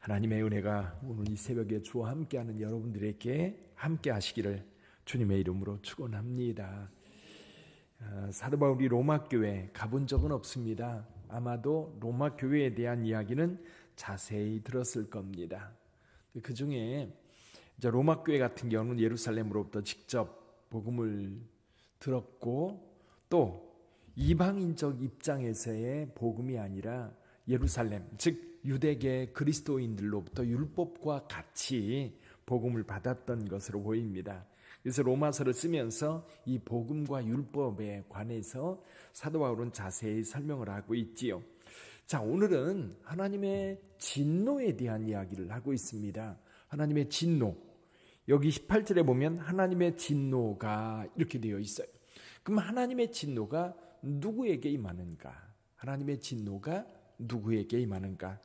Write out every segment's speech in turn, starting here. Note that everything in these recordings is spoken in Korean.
하나님의 은혜가 오늘 이 새벽에 주와 함께하는 여러분들에게 함께 하시기를 주님의 이름으로 축원합니다. 아, 사도 바울이 로마 교회 가본 적은 없습니다. 아마도 로마 교회에 대한 이야기는 자세히 들었을 겁니다. 그 중에 로마 교회 같은 경우는 예루살렘으로부터 직접 복음을 들었고 또 이방인적 입장에서의 복음이 아니라 예루살렘 즉 유대계 그리스도인들로부터 율법과 같이 복음을 받았던 것으로 보입니다. 그래서 로마서를 쓰면서 이 복음과 율법에 관해서 사도 바울은 자세히 설명을 하고 있지요. 자, 오늘은 하나님의 진노에 대한 이야기를 하고 있습니다. 하나님의 진노. 여기 18절에 보면 하나님의 진노가 이렇게 되어 있어요. 그럼 하나님의 진노가 누구에게 임하는가? 하나님의 진노가 누구에게 임하는가?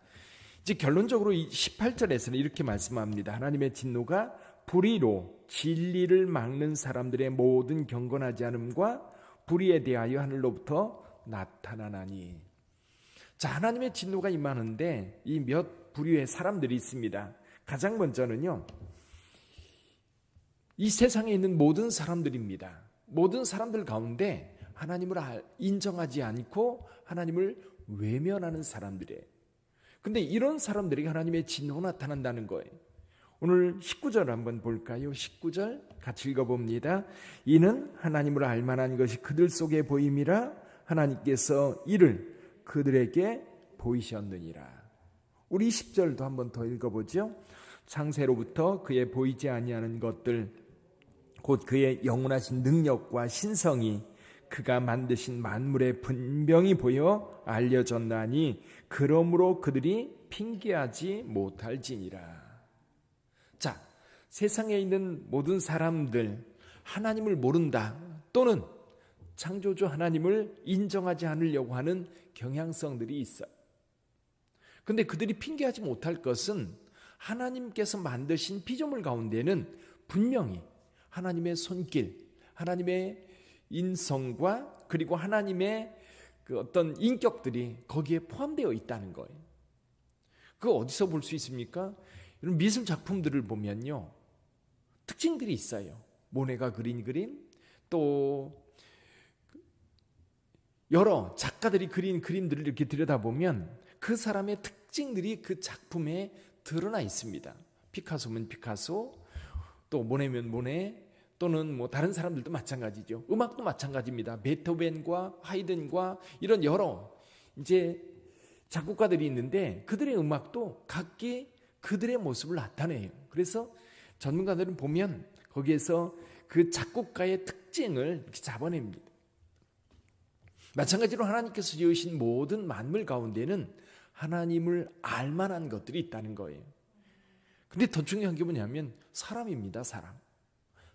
이제 결론적으로 18절에서는 이렇게 말씀합니다. 하나님의 진노가 불의로 진리를 막는 사람들의 모든 경건하지 않음과 불의에 대하여 하늘로부터 나타나나니. 자, 하나님의 진노가 임하는데 이 몇 부류의 사람들이 있습니다. 가장 먼저는요. 이 세상에 있는 모든 사람들입니다. 모든 사람들 가운데 하나님을 인정하지 않고 하나님을 외면하는 사람들이에요. 근데 이런 사람들에게 하나님의 진노가 나타난다는 거예요. 오늘 19절 한번 볼까요? 19절 같이 읽어봅니다. 이는 하나님을 알만한 것이 그들 속에 보임이라 하나님께서 이를 그들에게 보이셨느니라. 우리 10절도 한번 더 읽어보죠. 창세로부터 그의 보이지 아니하는 것들 곧 그의 영원하신 능력과 신성이 그가 만드신 만물의 분명히 보여 알려졌나니 그러므로 그들이 핑계하지 못할지니라. 자, 세상에 있는 모든 사람들 하나님을 모른다 또는 창조주 하나님을 인정하지 않으려고 하는 경향성들이 있어요. 근데 그들이 핑계하지 못할 것은 하나님께서 만드신 피조물 가운데는 분명히 하나님의 손길, 하나님의 인성과 그리고 하나님의 그 어떤 인격들이 거기에 포함되어 있다는 거예요. 그 어디서 볼 수 있습니까? 이런 미술 작품들을 보면요. 특징들이 있어요. 모네가 그린 그림, 또 여러 작가들이 그린 그림들을 이렇게 들여다보면 그 사람의 특징들이 그 작품에 드러나 있습니다. 피카소면 피카소, 또 모네면 모네, 또는 뭐 다른 사람들도 마찬가지죠. 음악도 마찬가지입니다. 베토벤과 하이든과 이런 여러 이제 작곡가들이 있는데 그들의 음악도 각기 그들의 모습을 나타내요. 그래서 전문가들은 보면 거기에서 그 작곡가의 특징을 잡아냅니다. 마찬가지로 하나님께서 지으신 모든 만물 가운데는 하나님을 알 만한 것들이 있다는 거예요. 근데 더 중요한 게 뭐냐면 사람입니다, 사람.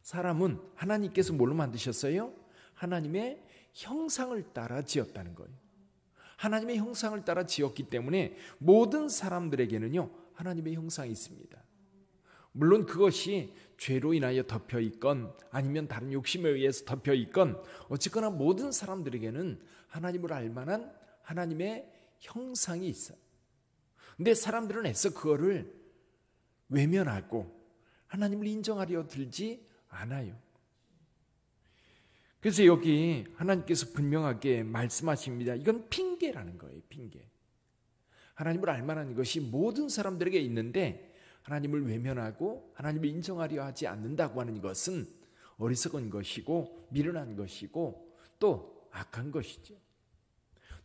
사람은 하나님께서 뭘로 만드셨어요? 하나님의 형상을 따라 지었다는 거예요. 하나님의 형상을 따라 지었기 때문에 모든 사람들에게는요, 하나님의 형상이 있습니다. 물론 그것이 죄로 인하여 덮여 있건 아니면 다른 욕심에 의해서 덮여 있건 어쨌거나 모든 사람들에게는 하나님을 알 만한 하나님의 형상이 있어요. 근데 사람들은 애써 그거를 외면하고 하나님을 인정하려 들지 않아요. 그래서 여기 하나님께서 분명하게 말씀하십니다. 이건 핑계라는 거예요, 핑계. 하나님을 알만한 것이 모든 사람들에게 있는데 하나님을 외면하고 하나님을 인정하려 하지 않는다고 하는 것은 어리석은 것이고 미련한 것이고 또 악한 것이죠.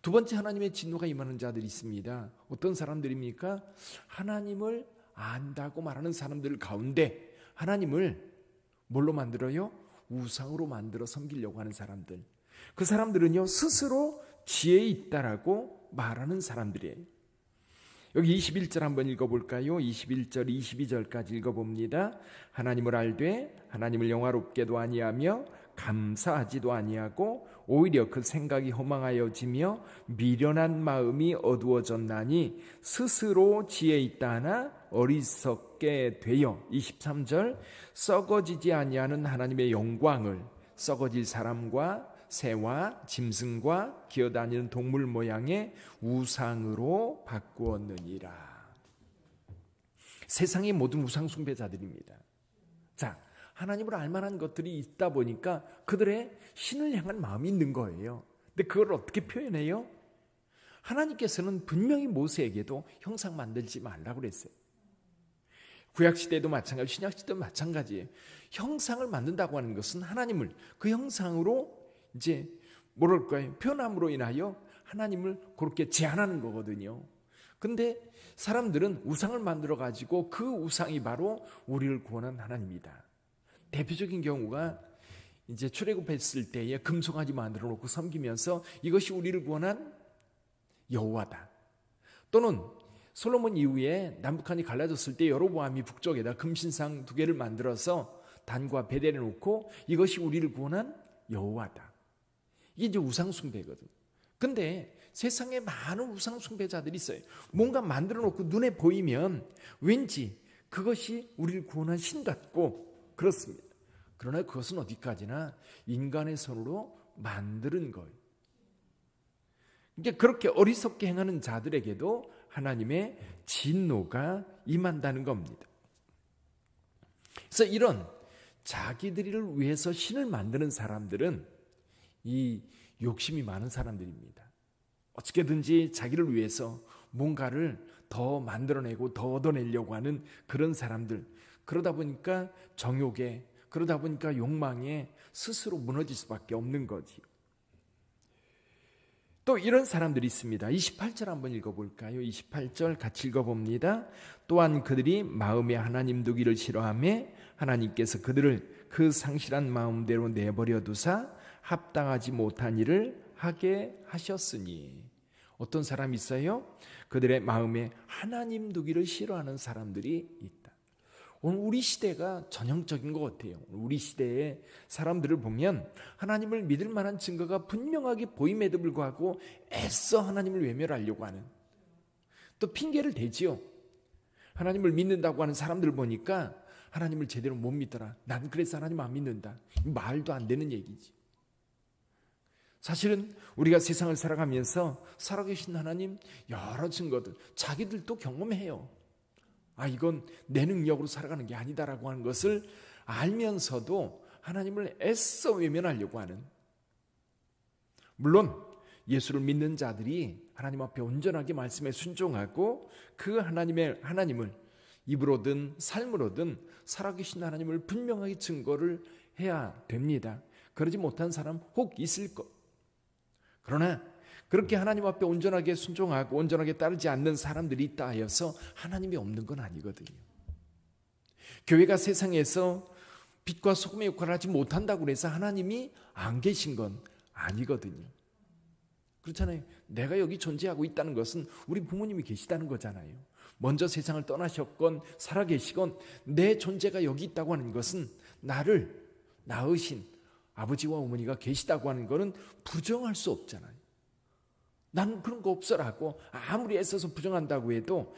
두 번째 하나님의 진노가 임하는 자들이 있습니다. 어떤 사람들입니까? 하나님을 안다고 말하는 사람들 가운데 하나님을 뭘로 만들어요? 우상으로 만들어 섬기려고 하는 사람들. 그 사람들은요, 스스로 지혜 있다라고 말하는 사람들이에요. 여기 21절 한번 읽어볼까요? 21절, 22절까지 읽어봅니다. 하나님을 알되 하나님을 영화롭게도 아니하며 감사하지도 아니하고 오히려 그 생각이 허망하여지며 미련한 마음이 어두워졌나니 스스로 지혜 있다 하나 어리석 게 되어 23절 썩어지지 아니하는 하나님의 영광을 썩어질 사람과 새와 짐승과 기어다니는 동물 모양의 우상으로 바꾸었느니라. 세상의 모든 우상 숭배자들입니다. 자, 하나님을 알만한 것들이 있다 보니까 그들의 신을 향한 마음이 있는 거예요. 근데 그걸 어떻게 표현해요? 하나님께서는 분명히 모세에게도 형상 만들지 말라고 그랬어요. 구약 시대도 마찬가지, 신약 시대도 마찬가지예요. 형상을 만든다고 하는 것은 하나님을 그 형상으로 이제 뭐랄까요? 표현함으로 인하여 하나님을 그렇게 제한하는 거거든요. 근데 사람들은 우상을 만들어 가지고 그 우상이 바로 우리를 구원한 하나님이다. 대표적인 경우가 이제 출애굽했을 때에 금송아지 만들어 놓고 섬기면서 이것이 우리를 구원한 여호와다. 또는 솔로몬 이후에 남북한이 갈라졌을 때 여로보암이 북쪽에다 금신상 두 개를 만들어서 단과 베델에 놓고 이것이 우리를 구원한 여호와다. 이게 이제 우상 숭배거든. 근데 세상에 많은 우상 숭배자들이 있어요. 뭔가 만들어 놓고 눈에 보이면 왠지 그것이 우리를 구원한 신 같고 그렇습니다. 그러나 그것은 어디까지나 인간의 손으로 만드는 거예요. 이게 그렇게 어리석게 행하는 자들에게도 하나님의 진노가 임한다는 겁니다. 그래서 이런 자기들을 위해서 신을 만드는 사람들은 이 욕심이 많은 사람들입니다. 어떻게든지 자기를 위해서 뭔가를 더 만들어내고 더 얻어내려고 하는 그런 사람들. 그러다 보니까 정욕에, 그러다 보니까 욕망에 스스로 무너질 수밖에 없는 거지. 또 이런 사람들이 있습니다. 28절 한번 읽어볼까요? 28절 같이 읽어봅니다. 또한 그들이 마음에 하나님 두기를 싫어하며 하나님께서 그들을 그 상실한 마음대로 내버려 두사 합당하지 못한 일을 하게 하셨으니 어떤 사람이 있어요? 그들의 마음에 하나님 두기를 싫어하는 사람들이 있다. 오늘 우리 시대가 전형적인 것 같아요. 우리 시대의 사람들을 보면 하나님을 믿을 만한 증거가 분명하게 보임에도 불구하고 애써 하나님을 외면하려고 하는 또 핑계를 대지요. 하나님을 믿는다고 하는 사람들 보니까 하나님을 제대로 못 믿더라. 난 그래서 하나님 안 믿는다. 말도 안 되는 얘기지. 사실은 우리가 세상을 살아가면서 살아계신 하나님 여러 증거들 자기들도 경험해요. 아 이건 내 능력으로 살아가는 게 아니다라고 하는 것을 알면서도 하나님을 애써 외면하려고 하는 물론 예수를 믿는 자들이 하나님 앞에 온전하게 말씀에 순종하고 그 하나님의 하나님을 입으로든 삶으로든 살아계신 하나님을 분명하게 증거를 해야 됩니다. 그러지 못한 사람 혹 있을 것. 그러나 그렇게 하나님 앞에 온전하게 순종하고 온전하게 따르지 않는 사람들이 있다 하여서 하나님이 없는 건 아니거든요. 교회가 세상에서 빛과 소금의 역할을 하지 못한다고 해서 하나님이 안 계신 건 아니거든요. 그렇잖아요. 내가 여기 존재하고 있다는 것은 우리 부모님이 계시다는 거잖아요. 먼저 세상을 떠나셨건 살아계시건 내 존재가 여기 있다고 하는 것은 나를 낳으신 아버지와 어머니가 계시다고 하는 것은 부정할 수 없잖아요. 난 그런 거 없어라고 아무리 애써서 부정한다고 해도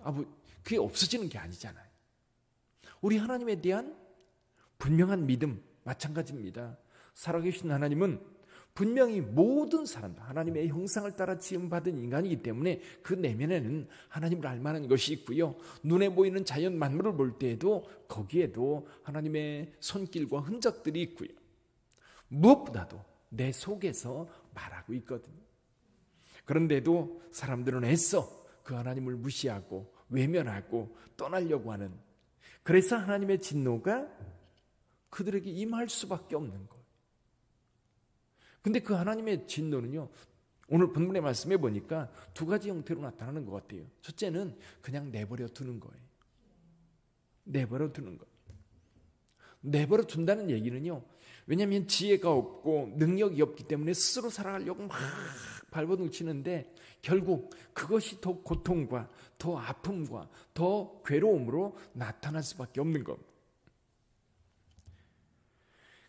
아부 그게 없어지는 게 아니잖아요. 우리 하나님에 대한 분명한 믿음 마찬가지입니다. 살아계신 하나님은 분명히 모든 사람 하나님의 형상을 따라 지음 받은 인간이기 때문에 그 내면에는 하나님을 알 만한 것이 있고요. 눈에 보이는 자연 만물을 볼 때에도 거기에도 하나님의 손길과 흔적들이 있고요. 무엇보다도 내 속에서 말하고 있거든요. 그런데도 사람들은 애써 그 하나님을 무시하고 외면하고 떠나려고 하는 그래서 하나님의 진노가 그들에게 임할 수밖에 없는 거예요. 근데 그 하나님의 진노는요. 오늘 본문의 말씀해 보니까 두 가지 형태로 나타나는 것 같아요. 첫째는 그냥 내버려 두는 거예요. 내버려 두는 거. 내버려 둔다는 얘기는요. 왜냐하면 지혜가 없고 능력이 없기 때문에 스스로 살아가려고 막 발버둥 치는데 결국 그것이 더 고통과 더 아픔과 더 괴로움으로 나타날 수밖에 없는 겁니다.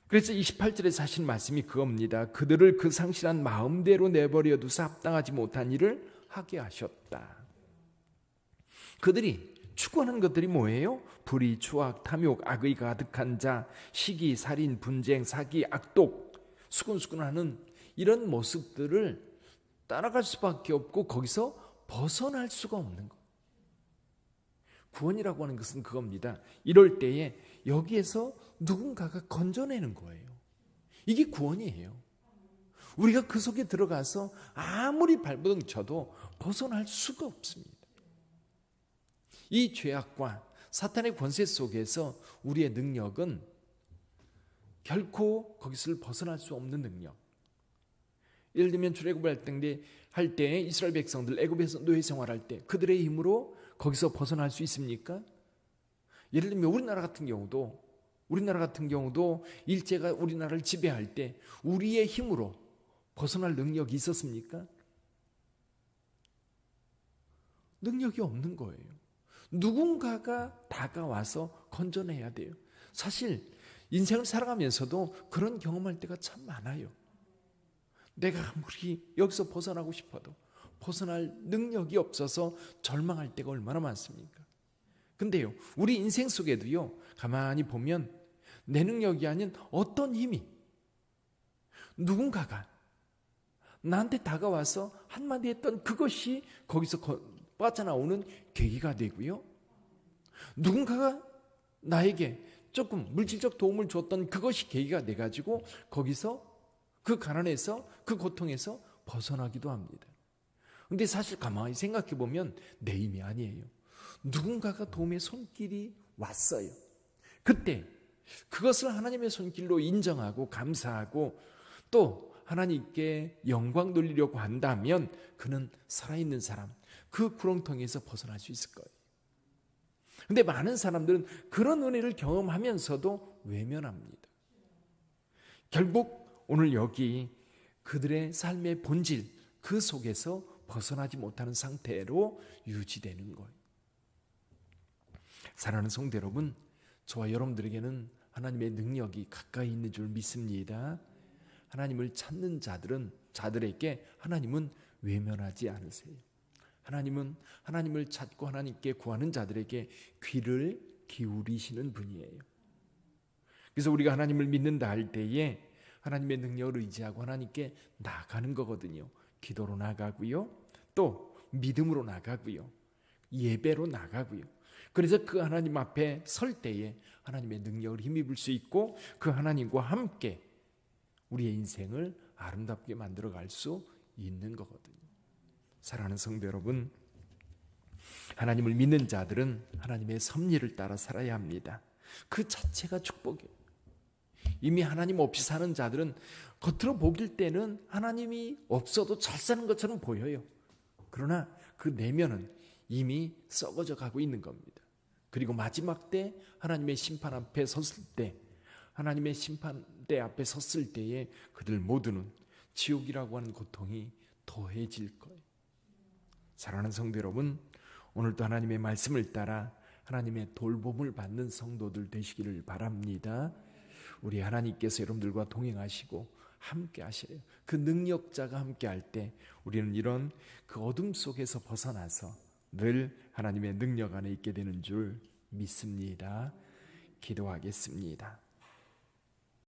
그래서 28절에 하신 말씀이 그겁니다. 그들을 그 상실한 마음대로 내버려 두사 합당하지 못한 일을 하게 하셨다. 그들이 추구하는 것들이 뭐예요? 불의, 추악, 탐욕, 악의 가득한 자, 시기, 살인, 분쟁, 사기, 악독, 수근수근하는 이런 모습들을 따라갈 수밖에 없고 거기서 벗어날 수가 없는 거. 구원이라고 하는 것은 그겁니다. 이럴 때에 여기에서 누군가가 건져내는 거예요. 이게 구원이에요. 우리가 그 속에 들어가서 아무리 발버둥 쳐도 벗어날 수가 없습니다. 이 죄악과 사탄의 권세 속에서 우리의 능력은 결코 거기서 벗어날 수 없는 능력. 예를 들면 출애굽할 때 할 때 이스라엘 백성들 애굽에서 노예 생활할 때 그들의 힘으로 거기서 벗어날 수 있습니까? 예를 들면 우리나라 같은 경우도 우리나라 같은 경우도 일제가 우리나라를 지배할 때 우리의 힘으로 벗어날 능력이 있었습니까? 능력이 없는 거예요. 누군가가 다가와서 건져내야 돼요. 사실 인생을 살아가면서도 그런 경험할 때가 참 많아요. 내가 아무리 여기서 벗어나고 싶어도 벗어날 능력이 없어서 절망할 때가 얼마나 많습니까? 근데요, 우리 인생 속에도요, 가만히 보면 내 능력이 아닌 어떤 힘이 누군가가 나한테 다가와서 한마디 했던 그것이 거기서 빠져나오는 계기가 되고요. 누군가가 나에게 조금 물질적 도움을 줬던 그것이 계기가 돼가지고 거기서 그 가난에서 그 고통에서 벗어나기도 합니다. 근데 사실 가만히 생각해 보면 내 힘이 아니에요. 누군가가 도움의 손길이 왔어요. 그때 그것을 하나님의 손길로 인정하고 감사하고 또 하나님께 영광 돌리려고 한다면 그는 살아있는 사람, 그 구렁텅이에서 벗어날 수 있을 거예요. 근데 많은 사람들은 그런 은혜를 경험하면서도 외면합니다. 결국 오늘 여기 그들의 삶의 본질, 그 속에서 벗어나지 못하는 상태로 유지되는 거예요. 사랑하는 성도 여러분, 저와 여러분들에게는 하나님의 능력이 가까이 있는 줄 믿습니다. 하나님을 찾는 자들은 자들에게 하나님은 외면하지 않으세요. 하나님은 하나님을 찾고 하나님께 구하는 자들에게 귀를 기울이시는 분이에요. 그래서 우리가 하나님을 믿는다 할 때에 하나님의 능력을 의지하고 하나님께 나가는 거거든요. 기도로 나가고요. 또 믿음으로 나가고요. 예배로 나가고요. 그래서 그 하나님 앞에 설 때에 하나님의 능력을 힘입을 수 있고 그 하나님과 함께 우리의 인생을 아름답게 만들어 갈 수 있는 거거든요. 사랑하는 성도 여러분, 하나님을 믿는 자들은 하나님의 섭리를 따라 살아야 합니다. 그 자체가 축복이에요. 이미 하나님 없이 사는 자들은 겉으로 보길 때는 하나님이 없어도 잘 사는 것처럼 보여요. 그러나 그 내면은 이미 썩어져 가고 있는 겁니다. 그리고 마지막 때 하나님의 심판 앞에 섰을 때 하나님의 심판대 앞에 섰을 때에 그들 모두는 지옥이라고 하는 고통이 더해질 거예요. 사랑하는 성도 여러분, 오늘도 하나님의 말씀을 따라 하나님의 돌봄을 받는 성도들 되시기를 바랍니다. 우리 하나님께서 여러분들과 동행하시고 함께 하셔요. 그 능력자가 함께 할 때 우리는 이런 그 어둠 속에서 벗어나서 늘 하나님의 능력 안에 있게 되는 줄 믿습니다. 기도하겠습니다.